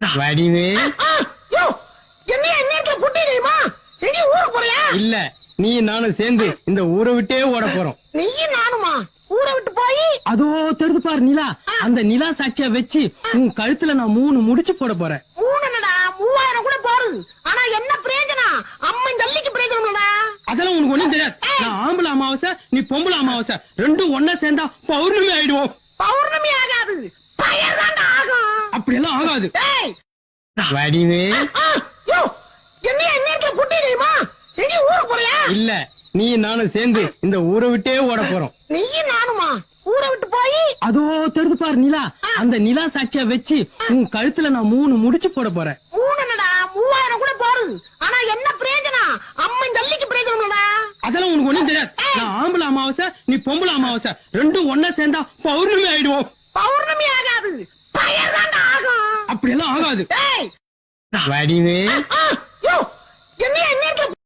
வடிவே. இல்ல நீ நானும் சேர்ந்து இந்த ஊரை விட்டே ஓட போறோம். நீயும் நானுமா? ஊரை விட்டு போய்? அதோ தெரிது பாரு நிலா. அந்த நிலா சாட்சிய வச்சு உன் கழுத்துல நான் மூணு முடிச்சு போட போறேன். மூணு என்னடா? மூவாயிரம் கூட போறது ஆனா என்ன பிரயோஜனம்? அம்மன் ஜல்லிக்கு பிரயோஜனம்டா அதெல்லாம் உனக்கு ஒண்ணும் தெரியாது. நான் ஆம்பளை அமாவாசை நீ பொம்பளை அமாவாசை. ரெண்டும் ஒன்னா சேர்ந்தா பௌர்ணமி ஆயிடுவோம் பௌர்ணமி ஆகாது பயர் தான்டா ஆகும் அப்படியெல்லாம் ஆகாது. வடிவே. இந்நேரத்துல குட்டி தெரியுமா எங்க ஊருக்கு போறியா? இல்ல நீ நானும் சேர்ந்து இந்த ஊரை விட்டே ஓட போறோம். நீயும் நானுமா? ஊரை விட்டு போய்? அதோ தெரிது பாரு நிலா. அந்த நிலா சாட்சிய வச்சு உன் கழுத்துல நான் மூணு முடிச்சு போட போறேன். மூணு என்னடா? மூவாயிரம் கூட போறது ஆனா என்ன பிரயோஜனம்? அம்மன் ஜல்லிக்கு பிரயோஜனம்டா அதெல்லாம் உனக்கு ஒண்ணும் தெரியாது. நான் ஆம்பளை அமாவாசை நீ பொம்பளை அமாவாசை. ரெண்டும் ஒன்னா சேர்ந்தா பௌர்ணமி ஆயிடுவோம். பௌர்ணமி அப்படியெல்லாம் ஆகாது. வடிவே!